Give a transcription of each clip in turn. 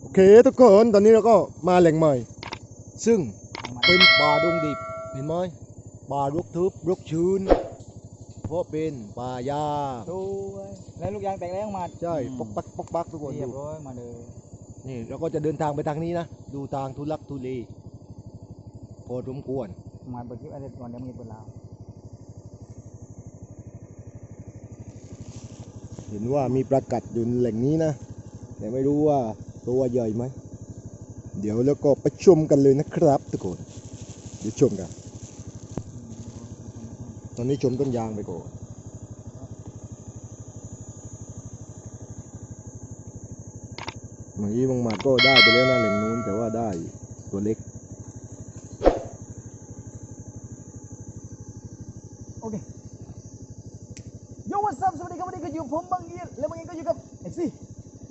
โอเคทุกคนตอนนี้เราก็มาแหล่งใหม่ ซึ่งเป็นป่าดงดิบเห็นไหมป่ารกทึบรกชื้น เพราะเป็นป่ายาดูแล้วลูกยางแตกแล้วมาใช่ปอกปักปอกปักทุกคนเรียดูบร้อยมาเลยนี่เราก็จะเดินทางไปทางนี้นะ ดูทางทุลักทุเลพอสมควรมาเปิดคลิปอะไรก่อนเดี๋ยวมีเปิดลาว เห็นว่ามีประกัดอยู่ในแหล่งนี้นะ แต่ไม่รู้ว่าตัวใหญ่ไหม เดี๋ยวแล้วก็ไปชมกันเลยนะครับทุกคน เดี๋ยวชมกัน ตอนนี้ชมต้นยางไปก่อนเมื่อกี้บางหมัดก็ได้ไปแล้วนะแหล่งนู้นแต่ว่าได้ตัวเล็ก โอเคโยวัสดีสวัสดีครับวันนี้ก็อยู่ผมบางเอียนแล้วบางเอียนก็อยู่กับเอ็กซี่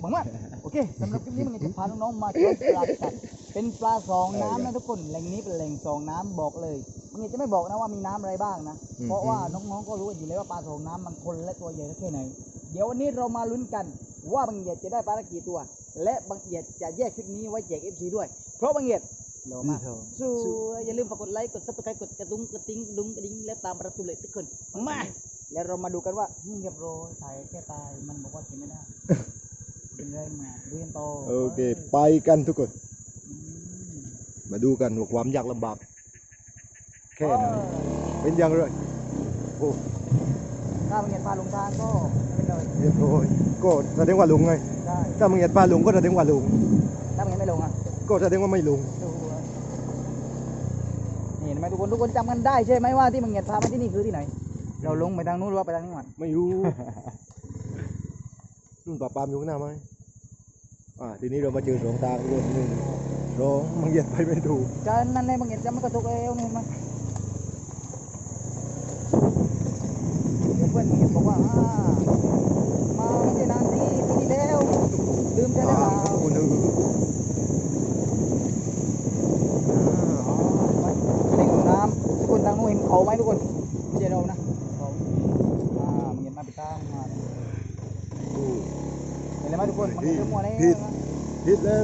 บังมาโอ เคสำหรับคลิปนี้บางเอียนจะพาน้องๆมาชมปลากัดเป็นปลาสองน้ำนะทุกคนแหล่งนี้เป็นแหล่งสองน้ำบอกเลยบางเอียนจะไม่บอกนะว่ามีน้ำอะไรบ้างนะอืมเพราะว่าน้องๆก็รู้กันอยู่แล้วว่าปลาสองน้ำมันทนและตัวใหญ่แค่ไหน เดี๋ยววันนี้เรามาลุ้นกันว่าบางเอียดจะได้ปลาละกี่ตัว และบางเอียดจะแยกคลิปนี้ไว้แจกเอฟซีด้วย เพราะบางเอียดเรามาสู้อย่าลืมฝากกดไลค์กดซับสไครต์กดกระตุ้งกระติ้งกระดุงกระดิ่งและตามรับชมเลยทุกคนมาแล้วเรามาดูกันว่าอืมเรียบร้อยถ่ายแค่ตายมันบอกว่าเขียนไม่ได้ เป็นไรมาดูกันต่อโอเค ไปกันทุกคนอืมมาดูกันว่าความยากลำบาก แค่ไหนเป็นอย่างไรโอ้ถ้าบางเอียดพาลงทางก็ไม่เป็นไรเรียบร้อยก็แสดงว่าลุงไงได้ถ้ามึงอยากพาลุงก็แสดงว่าลุงถ้าบางเอียดไม่ลงอะก็แสดงว่าไม่ลุงดูนี่เห็นไหมทุกคนทุกคนจำกันได้ใช่ไหมว่าที่มังเงียดพามาที่นี่คือที่ไหน เราลงไปทางนู้นหรือว่าไปทางนี้มันไม่รู้นุ่นป่าปามอยู่ข้างหน้าไหม อ่าทีนี้เรามาเจอสองตาคนหนึ่งสองมังเหยียดไปไม่ถูกจะนั่นเลยมังเงียดจะมันก็ทุกเอวนี่มันไหมเดี๋ยวเพื่อนมังเงียดบอกว่าอ่าไม่ใช่นานทีปีที่แล้วลืมใช่ไหม อ่า เปล่า คุณนึก อ๋อไปเล่นน้ำทุกคนทางนู้นเห็นเขาไหมทุกคนไม่ใช่เรานะเขาอ่ามังเงียดมาไปตามมา โอ้ เห็นไหมทุกคนมังเงียดจะมัวแล้ว ผิด นะ ผิดแล้วทุกคน นิดเดียวมันไม่เป็นไร เดี๋ยวเข้ามาทางนี้ ม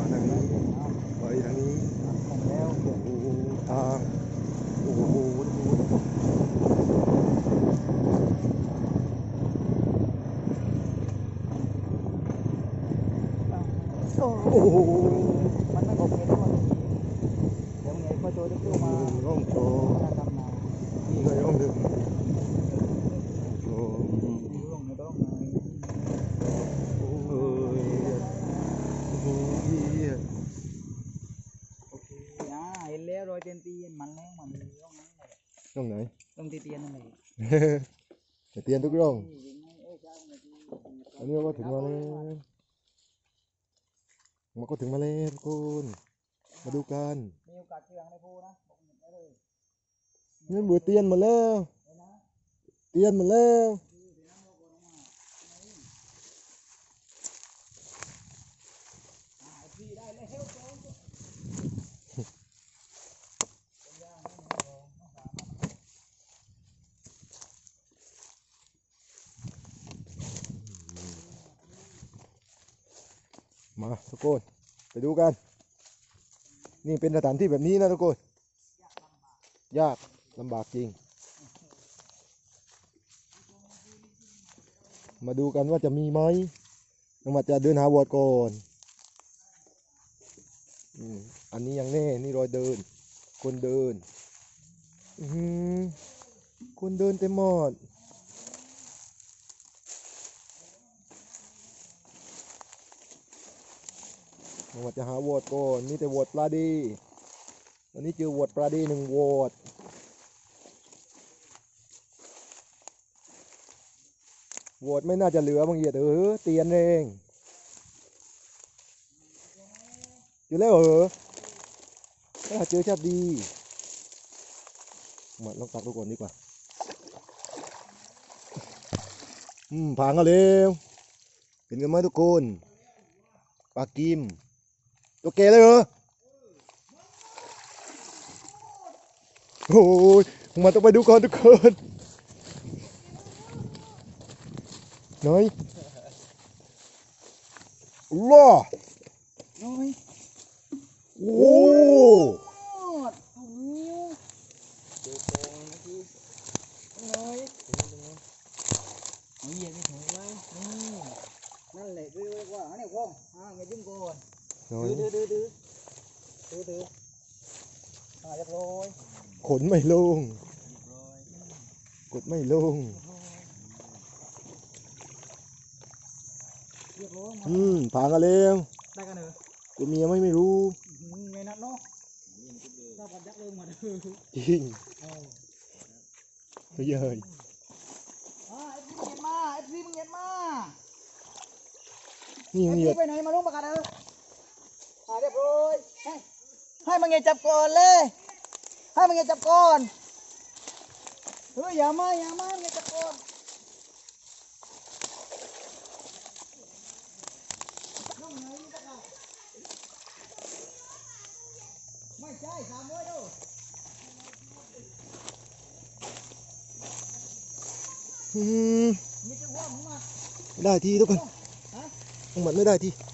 าทางนี้เอาไปทางนี้เอาแล้วโอ้โหทางโอ้โหทุกคน โอ้ โอ้โห มันไม่บอกเองว่าเดี๋ยวไงพอโจได้ขึ้นมา ร่องโต ถ้าทำนา นี่ไงร่องดึงโอ้ ดูลงในต้องไง โหโอ้โหเหี้ย โอเคอ่า เห็นแล้วรอยเตียนเตียนมันแล้วมันเลยร่องนั้นเลยร่องไหน ร่องเตียนนั่นเลยจะเตียนทุกร่อง อันนี้ก็ถึงมาแล้วมันก็ถึงมาแล้วทุกคนมาดูกันมีโอกาสเชื่องในภูนะบอกเห็นได้เลยนี่บัวเตียนมาแล้ว เตียนมาแล้ว อ่าไอ้พี่ได้แล้วโจน มาทุกคนไปดูกัน นี่เป็นสถานที่แบบนี้นะทุกคน ยากลำบากจริง มาดูกันว่าจะมีไหมต้องมาจะเดินหาวอดก่อนอันนี้ยังแน่นี่รอยเดิน คนเดินอือหือคนเดินเต็มหมด ผมจะหาโหวตก่อนมีแต่โหวตปลาดีวันนี้เจอโหวตปลาดีหนึ่งโหวตโหวตไม่น่าจะเหลือบางเหยียดเออเตียนเองเจอแล้วเหรอถ้าเจอชาติดีมาลองตักดูก่อนดีกว่า อืมผางกันเร็วเห็นกันไหมทุกคนปลากิม ตัวเกเลยเหรอโอ้ยมาต้องไปดูก่อนทุกคนน้อยล่อน้อยโอ้ หมดเอานิ้วเจอโกงเมื่อกี้น้อยเอาเหยียบไปถึงไว้นี่นั่นแหละคือเรียกว่าอันนี้โกงอ่าอย่ายุ่งก่อ นน้อดื้ยอดื้อดื้อดื้อดื้อดื้ออ่าเรียบร้อยขนไม่ลงเรียบร้อยกดไม่ลง เรียบร้อยหมดอืมผ่านกันแล้วได้กันเหรอตัวเมียไม่ไม่รู้อื้อหือไงนัดเนาะถ้าพันยักษ์เริ่มมาเด้อจริงเอาเฮ้ยเฮ้ยอ่าเอฟซีมึงเห็นมาเอฟซีมึงเห็นมานี่เอฟเหยีซียดไปไหนมาลุงประกาศเออ อ่าเรียบร้อยให้ให้มึงเงจับก่อนเลย ให้มึงเงจับก่อนเฮ้ยอย่ามาอย่ามามึงเงจับก่อนน้องไหนนี่ประกาศไม่ใช่สามร้อยดูอืมมีจังหวะมึงมาไม่ได้ทีทุกคนฮะต้องหมัดไม่ได้ทีมีจังหวะ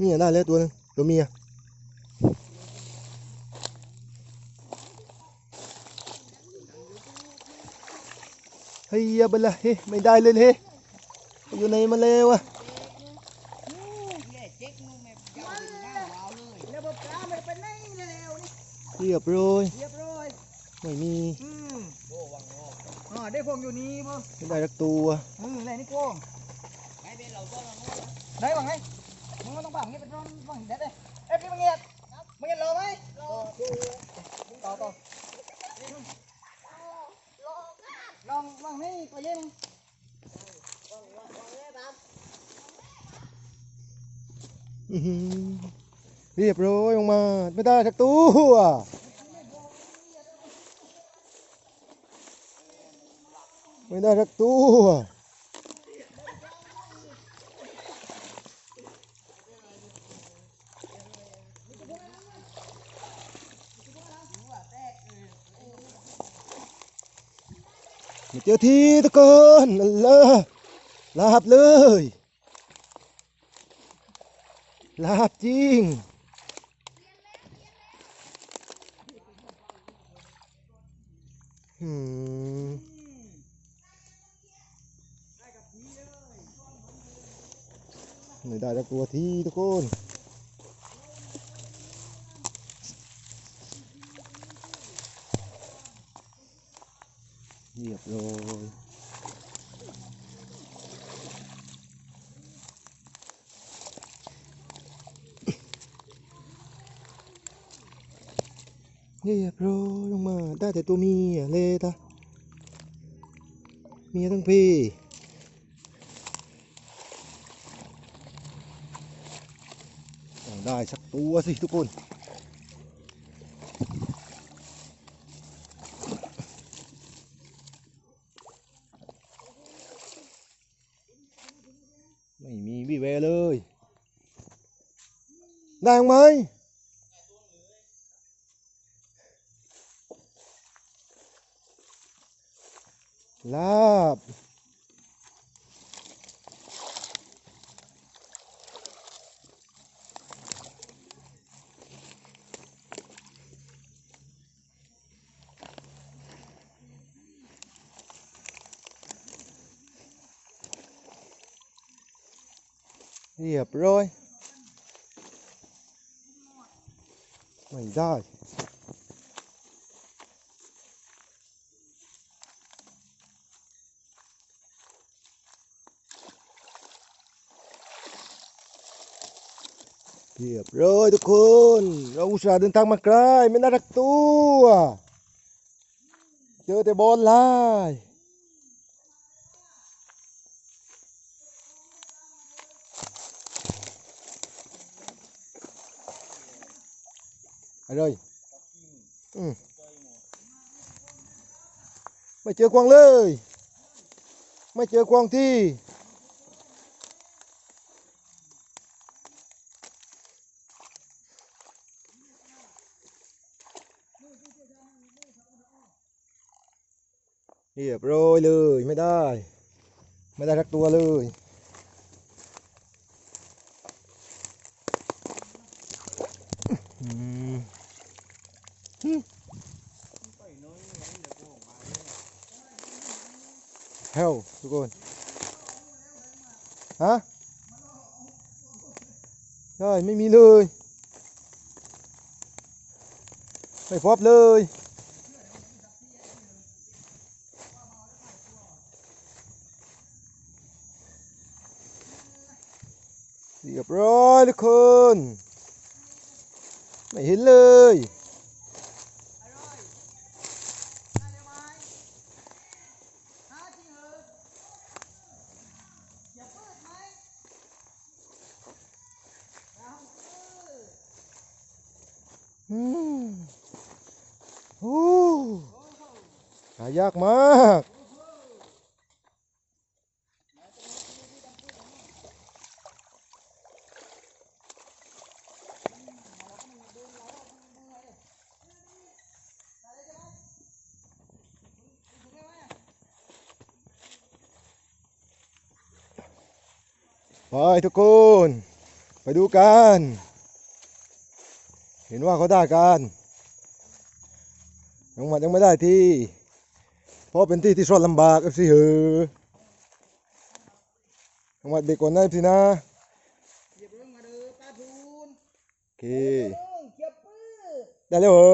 นี่ได้แล้วตัวหนึงตัวเมียเฮ้ยอย่าไปละเฮ้ยไม่ได้เลยเฮ้ยอยู่ในมาเลวอะระบบกลางไม่เป็นไหนแล้วนี่เรียบร้อยเรียบร้อยไม่มีอืมอ่าได้พวงอยู่นี่มั้งไม่ได้รักตัวอืมอะไรนี่พวงได้บ้างไห มึงก็ต้องบ้างงี้เป็นร่องบ้างเด็ดเลยเอ้ยพี่มึงเงียบมึงเงียบรอไหมรอต่อต่อลองลองนี่ตัวเย็นอื้อหือเรียบร้อยออกมา ไม่ได้สักตัวไม่ได้สักตัว มาเจอทีทุกคนเลยลาบเลยลาบจริงอืมไม่ได้สักตัวทีทุกคน เรียบร้อยเรียบร้อยลงมาได้แต่ตัวเมียเลยตาเมียทั้งพี่ได้สักตัวสิทุกคน ไม่มีวี่แววเลยได้ไหมลา บเรียบร้อยไม่ได้เรียบร้อยทุกคนเราอุตส่าห์เดินทางมาไกลไม่ได้รักตัวเจอแต่บอลลาย Hải ơi ừ. mày chơi quăng lơi, mày chơi quăng thì เรียบร้อยเลยไม่ได้ ไม่ได้ทักตัวเลยอืม เฮ้วทุกคนฮะใช่ไม่มีเลย ไม่พบเลยเรียบร้อยทุกคน ไม่เห็นเลย อืมโอ้หา ยากมากไปทุกคน ไปดูกัน เห็นว่าเขาได้กันยังมันยังไม่ได้ที่ เพราะเป็นที่ที่ซ่อนลำบากสิเหอยังมันเด็กกว่านั้นสินะเหยียบลงมาเด้อปลาทูนโอเคลงเกียบปื้อได้แล้วเหรอ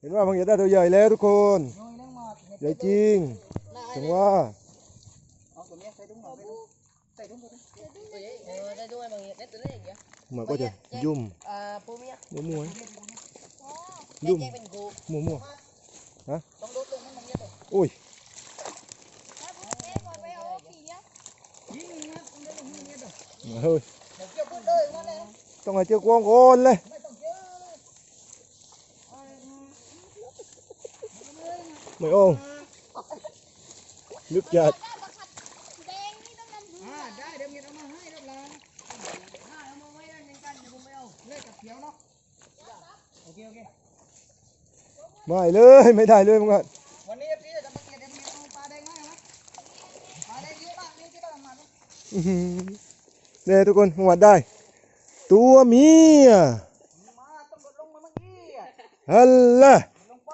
เห็นว่าบางอย่างได้ตัวใหญ่แล้วทุกคนน้อยนั่งหมดใหญ่จริงถึงว่าเอาตัวเนี้ยใส่ถุงหน่อยใส่ถุงใส่ถุงเออได้ด้วยบางอย่างได้ตัวเลขเยอะมันก็จะยุ่มอ่าปูเมียมั่วแยๆยุ่มกเป็นกูมั่วต้องลดลงให้มันเยอะตัวๆโอ้ยยิงนะต้องลดลงให้มัน เยอะตัวเฮ้ยเดี๋ยวเกียบปื้อเลยมา เลยต้องให้เจ้ากวางก่อนเลยไม่ต้องเยอะเลยไม่โอ่งลึกจัดอ่าได้เดี๋ยวมีเอามาให้รับรองห้าเอามาไว้ด้านหนึ่งกันเดี๋ยวผมไปเอาเลขกับเขียวเนาะโอเคโอเคไม่เลยไม่ได้เลยมึงอะวันนี้พี่จะมาเก็บเดี๋ยวมีเอาปลาแดงมาไหมปลาแดงเยอะมากนี่ที่บ้านมาเนาะอื้อหือเนี่ยทุกคนมึงวัดได้ ตัวเมียมาต้องลดลงมาเมื่อกี้อะฮัลโหลลงไป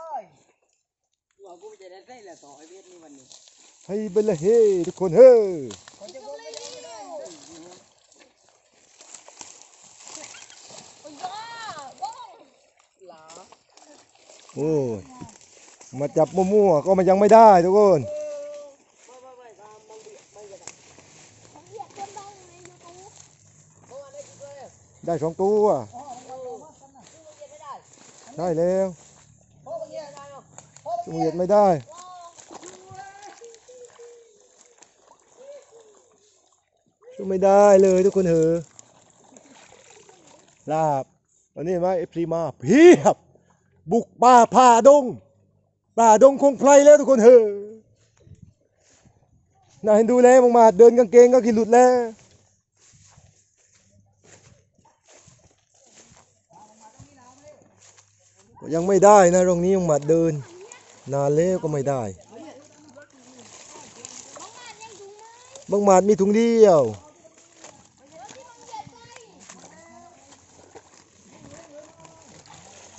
ว่ากูจะได้ได้แหละต่อไอ้เวทนี่วันนี้ให้ไปเลยเฮ้ทุกคนเฮ้ยคนจะลงไม่ได้ไม่ได้หลาโอ้ยมาจับมั่วๆก็มันยังไม่ได้ทุกคน หรอกเพราะบางจทีมูกเยียดไม่ได้ ช่วยไม่ได้เลยทุกคนเถอลาบวันนี้ไหมเอฟซีมาเพียบ บุกป่าผ่าดง ป่าดงคงไพรแล้วทุกคนเถอน่าเห็นดูแลมองมาเดินกางเกงก็กินหลุดแล้ว ยังไม่ได้นะตรงนี้ยังมาเดิน นานแล้วก็ไม่ได้บางหมาดมีถุงเดียว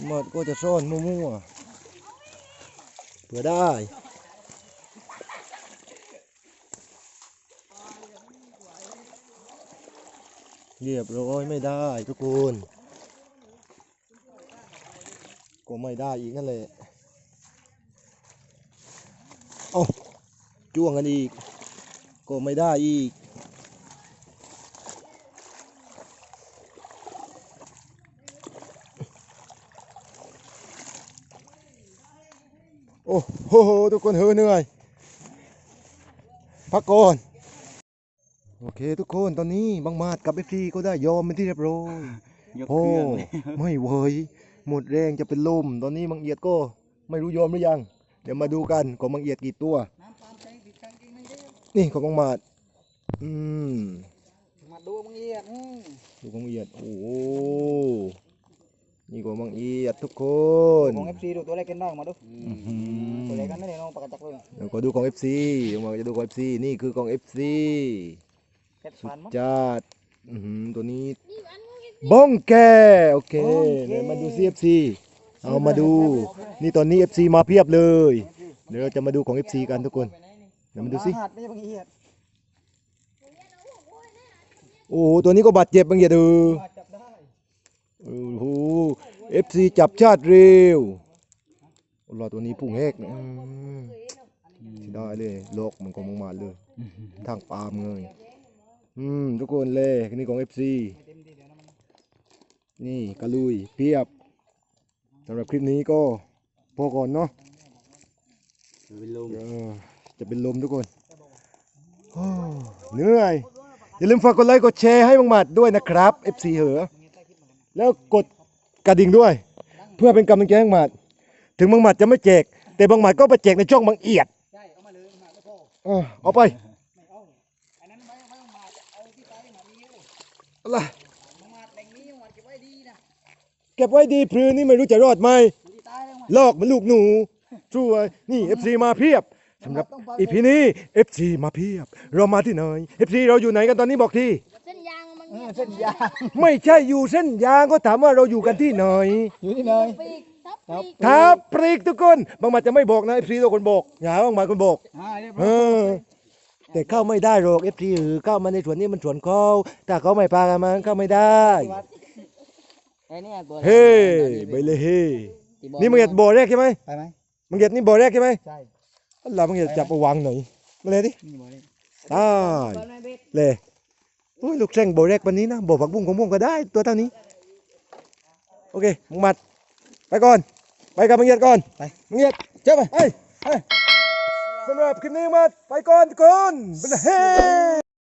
หมัดก็จะซ่อนมั่วๆเผื่อได้เรียบร้อยไม่ได้ทุกคน ก็ไม่ได้อีกนั่นแหละ เอาจ้วงกันอีก ก็ไม่ได้อีก โอ้โหทุกคนเฮ้ยเหนื่อย พักก่อน โอเคทุกคนตอนนี้บางมาดกับเอฟซีก็ได้ยอมเป็นที่เรียบร้อยยกโอ้เครื่องเลย ไม่เว้ย หมดแรงจะเป็นลมตอนนี้บางเอียดก็ไม่รู้ยอมหรือยัง เดี๋ยวมาดูกันของบางเอียดกี่ตัวน้ำปาล์มแทงติดกางเกงไม่ได้นี่ของบางมาดอืมมาดูบางทีอะอืมดูของบางเอียดโอ้โหนี่ของบางเอียดทุกคนของเอฟซีดูตัวเล็กกันน้อยมาดูอื้อหือตัวเล็กกันไม่ได้น้องปากกาจักเลยเดี๋ยวก็ดูของ FC มาจะดูของ FC นี่คือของ FC เพชรฟันมั้งจัดอื้อหือตัวนี้ บ้องแกโอเคเดี๋ยวมาดู CFC เอามาดู นี่ตอนนี้ FC มาเพียบเลย เดี๋ยวเราจะมาดูของ FC กันทุกคนเดี๋ยวมาดูสิหัดไม่ใช่บางทีหัดโอ้โหตัวนี้ก็บาดเจ็บบางอย่างดูจับได้โอ้โห FC จับชาติเร็วโอ้รอตัวนี้พุ่งแหกนะอืมสิได้เลยโลกมันก็มองมาเลย ทางปาล์มเลยอืมทุกคนเลยนี่ของ FC นี่กระลุยเพียบสำหรับคลิปนี้ก็พอก่อนเนาะเป็นลมเออจะเป็นลมทุกคนโอ้เหนื่อย อย่าลืมฝากกดไลค์กดแชร์ให้บังหมัดด้วยนะครับ FC เหอะแล้วกดกระดิ่งด้วย เพื่อเป็นกำลังใจให้บังหมัดถึงบังหมัดจะไม่แจก แต่บังหมัดก็ไปแจกในช่องบังเอียดใช่เอามาเลยมาไม่พอเออเอาไปไม่เอาอันนั้นไม่ไม่ต้องมาเอาที่ตายหมามีอยู่อะไร มาแหล่งนี้มาเก็บไว้ดีนะ เก็บไว้ดีพลือนี่ไม่รู้จะรอดไหมที่ตายแล้วมาลอกเหมันลูกหนูช่วยนี่ FC มาเพียบสำหรับอีพีนี้ FC มาเพียบ เรามาที่ไหน FC เราอยู่ไหนกันตอนนี้บอกทีเส้นยางมันเอเนี่อยเส้นยางไม่ใช่อยู่เส้นยางก็ถามว่าเราอยู่กันที่ไหนอยู่ที่ไหนปีกทับครับปีกท้าปรีกทุกคนบางมาจะไม่บอกนะ FC ตัวคนบอกอย่าหาบางมาคนบอกอ่าเรียบเอร้อยอแต่เข้าไม่ได้หรอก FC หรือเข้ามาในสวนนี้มันสวนเขาถ้าเขาไม่พากันมาเข้าไม่ได้ไอ้เนี่ยตัวเฮ้ไปเลยเฮ้นี่มึงเหยียดบ่อแรกใช่ไหมไปไหมมึงเหยียดนี่บ่อแรกใช่ไหมใช่เรามึงเหยียดจับมาวางหน่อยมาเลยดินี่บอกเลยตายเลยโอ้ยลูกแซงโบแรกวันนี้นะโบผักบุ้งของบุ้งก็ได้ตัวเท่านี้โอเคมึงมัดไปก่อน ไปกับมึงเหยียดก่อนไปมึงเหยียดเจ้าไปเฮ้ยเฮ้ยสำหรับคลิปนี้มัดไปก่อนทุกคนไปเลยเฮ้